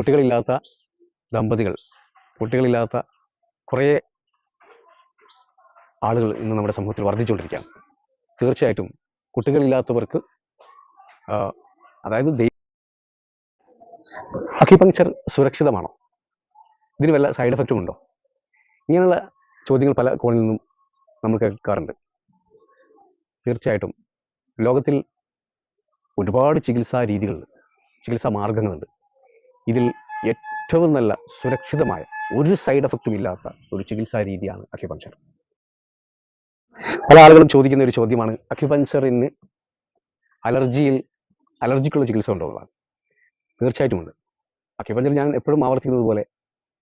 കുട്ടികളില്ലാത്ത ദമ്പതികൾ കുട്ടികളില്ലാത്ത കുറേ ആളുകൾ ഇന്ന് നമ്മുടെ സമൂഹത്തിൽ വർദ്ധിച്ചുകൊണ്ടിരിക്കുകയാണ്. തീർച്ചയായിട്ടും കുട്ടികളില്ലാത്തവർക്ക് അതായത് ദൈ അക്യുപങ്ചർ സുരക്ഷിതമാണോ? ഇതിന് വല്ല സൈഡ് എഫക്റ്റും ഉണ്ടോ ഇങ്ങനെയുള്ള ചോദ്യങ്ങൾ പല കോണിൽ നിന്നും നമ്മൾ കേൾക്കാറുണ്ട്. തീർച്ചയായിട്ടും ലോകത്തിൽ ഒരുപാട് ചികിത്സാ രീതികളുണ്ട് ചികിത്സാ മാർഗങ്ങളുണ്ട്. ഇതിൽ ഏറ്റവും നല്ല സുരക്ഷിതമായ ഒരു സൈഡ് എഫക്റ്റും ഇല്ലാത്ത ഒരു ചികിത്സാ രീതിയാണ് അക്യുപഞ്ചർ പല ആളുകളും ചോദിക്കുന്ന ഒരു ചോദ്യമാണ് അക്യുപഞ്ചറിന് അലർജിയിൽ അലർജിക്കുള്ള ചികിത്സ ഉണ്ടോ തീർച്ചയായിട്ടും ഉണ്ട്. അക്യുപഞ്ചർ ഞാൻ എപ്പോഴും ആവർത്തിക്കുന്നത് പോലെ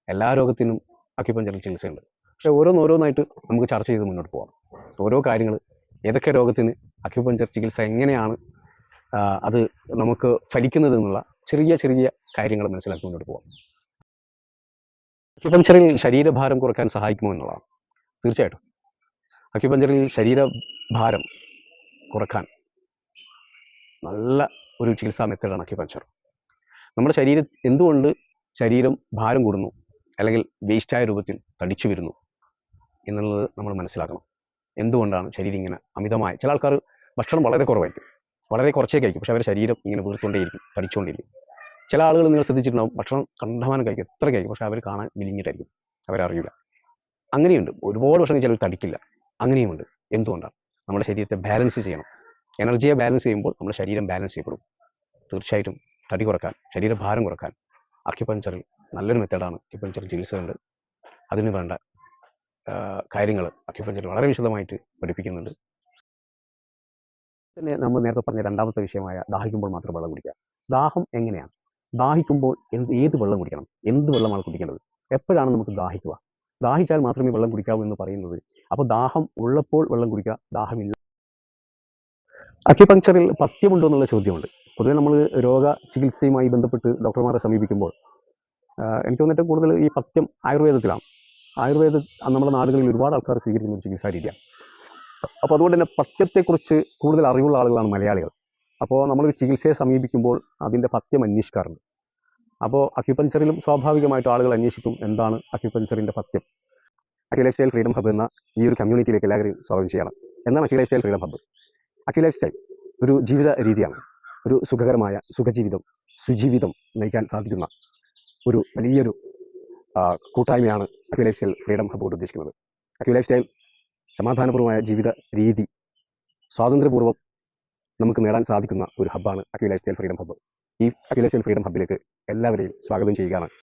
എല്ലാ രോഗത്തിനും അക്യുപഞ്ചറിൽ ചികിത്സയുണ്ട്. പക്ഷെ ഓരോന്നോരോന്നായിട്ട് നമുക്ക് ചർച്ച ചെയ്ത് മുന്നോട്ട് പോകാം ഓരോ കാര്യങ്ങൾ ഏതൊക്കെ രോഗത്തിന് അക്യുപഞ്ചർ ചികിത്സ എങ്ങനെയാണ് അത് നമുക്ക് ഫലിക്കുന്നത് എന്നുള്ള ചെറിയ ചെറിയ കാര്യങ്ങൾ മനസ്സിലാക്കി മുന്നോട്ട് പോകാം അക്യുപഞ്ചറിൽ ശരീരഭാരം കുറയ്ക്കാൻ സഹായിക്കുമോ എന്നുള്ളതാണ്. തീർച്ചയായിട്ടും. അക്യുപഞ്ചറിൽ ശരീരഭാരം കുറയ്ക്കാൻ നല്ല ഒരു ചികിത്സാ മെത്തേഡാണ് അക്യുപഞ്ചർ നമ്മുടെ ശരീരം എന്തുകൊണ്ട് ശരീരം ഭാരം കൂടുന്നു? അല്ലെങ്കിൽ വേസ്റ്റായ രൂപത്തിൽ തടിച്ചു വരുന്നു? എന്നുള്ളത് നമ്മൾ മനസ്സിലാക്കണം. എന്തുകൊണ്ടാണ് ശരീരം ഇങ്ങനെ അമിതമായ ചില ആൾക്കാർ ഭക്ഷണം വളരെ കുറവായിരിക്കും. വളരെ കുറച്ചേ കഴിക്കും പക്ഷെ അവരുടെ ശരീരം ഇങ്ങനെ വീർത്തുകൊണ്ടേയിരിക്കും തടിച്ചുകൊണ്ടിരിക്കും ചില ആളുകൾ നിങ്ങൾ ശ്രദ്ധിച്ചിട്ടുണ്ടാവും ഭക്ഷണം കണ്ടമാനം കഴിക്കും എത്ര കഴിക്കും പക്ഷെ അവർ കാണാൻ വിലിഞ്ഞിട്ടായിരിക്കും അവരറിയില്ല അങ്ങനെയുണ്ട്. ഒരുപാട് ഭക്ഷണം ചിലർ തടിക്കില്ല. അങ്ങനെയുമുണ്ട്. എന്തുകൊണ്ടാണ്? നമ്മുടെ ശരീരത്തെ ബാലൻസ് ചെയ്യണം. എനർജിയെ ബാലൻസ് ചെയ്യുമ്പോൾ നമ്മുടെ ശരീരം ബാലൻസ് ചെയ്യപ്പെടും. തീർച്ചയായിട്ടും തടി കുറയ്ക്കാൻ ശരീരഭാരം കുറയ്ക്കാൻ അക്യുപഞ്ചറിൽ നല്ലൊരു മെത്തേഡാണ് അക്യുപഞ്ചർ ചികിത്സയുണ്ട് അതിന് വേണ്ട കാര്യങ്ങൾ അക്യുപഞ്ചർ വളരെ വിശദമായിട്ട് പഠിപ്പിക്കുന്നുണ്ട്. പിന്നെ നമ്മൾ നേരത്തെ പറഞ്ഞ രണ്ടാമത്തെ വിഷയമായ ദാഹിക്കുമ്പോൾ മാത്രം വെള്ളം കുടിക്കുക. ദാഹം എങ്ങനെയാണ്? ദാഹിക്കുമ്പോൾ എന്ത് ഏത് വെള്ളം കുടിക്കണം? എന്ത് വെള്ളമാണ് കുടിക്കേണ്ടത്? എപ്പോഴാണ് നമുക്ക് ദാഹിക്കുക? ദാഹിച്ചാൽ മാത്രമേ വെള്ളം കുടിക്കാവൂ എന്ന് പറയുന്നത്. അപ്പോൾ ദാഹം ഉള്ളപ്പോൾ വെള്ളം കുടിക്കുക ദാഹമില്ല. അക്യുപങ്ക്ചറിൽ പഥ്യമുണ്ടോ എന്നുള്ള ചോദ്യമുണ്ട്. പൊതുവെ നമ്മൾ രോഗ ചികിത്സയുമായി ബന്ധപ്പെട്ട് ഡോക്ടർമാരെ സമീപിക്കുമ്പോൾ എനിക്ക് തോന്നിയിട്ട് കൂടുതൽ ഈ പഥ്യം ആയുർവേദത്തിലാണ്. ആയുർവേദ നമ്മുടെ നാടുകളിൽ ഒരുപാട് ആൾക്കാർ സ്വീകരിക്കുന്ന ഒരു ചികിത്സാ രീതിയാണ്. അപ്പോൾ അതുകൊണ്ട് തന്നെ പഥ്യത്തെക്കുറിച്ച് കൂടുതൽ അറിവുള്ള ആളുകളാണ് മലയാളികൾ. അപ്പോൾ നമ്മൾ ചികിത്സയെ സമീപിക്കുമ്പോൾ അതിന്റെ പഥ്യം അന്വേഷിക്കാറുണ്ട്. അപ്പോൾ അക്യുപഞ്ചറിലും സ്വാഭാവികമായിട്ട് ആളുകൾ അന്വേഷിക്കും എന്താണ് അക്യുപഞ്ചറിന്റെ പഥ്യം. ലൈഫ് സ്റ്റൈൽ ഫ്രീഡം ഹബ് എന്ന ഈ ഒരു കമ്മ്യൂണിറ്റിയിലേക്ക് എല്ലാവരെയും സ്വാഗതം ചെയ്യണം. എന്താണ് life style freedom hub. Acu life style ഒരു ജീവിത രീതിയാണ്. ഒരു സുഖകരമായ സുഖജീവിതം സുജീവിതം നയിക്കാൻ സാധിക്കുന്ന ഒരു വലിയൊരു കൂട്ടായ്മയാണ് ലൈഫ് സ്റ്റൈൽ ഫ്രീഡം ഹബ് കൊണ്ട് ഉദ്ദേശിക്കുന്നത്. ലൈഫ് സ്റ്റൈൽ സമാധാനപൂർവമായ ജീവിത രീതി സ്വാതന്ത്ര്യപൂർവം നമുക്ക് നേടാൻ സാധിക്കുന്ന ഒരു ഹബ്ബാണ് ലൈഫ് സ്റ്റൈൽ ഫ്രീഡം ഹബ്ബ് ഈ ലൈഫ് സ്റ്റൈൽ ഫ്രീഡം ഹബ്ബിലേക്ക് എല്ലാവരെയും സ്വാഗതം ചെയ്യുകയാണ്.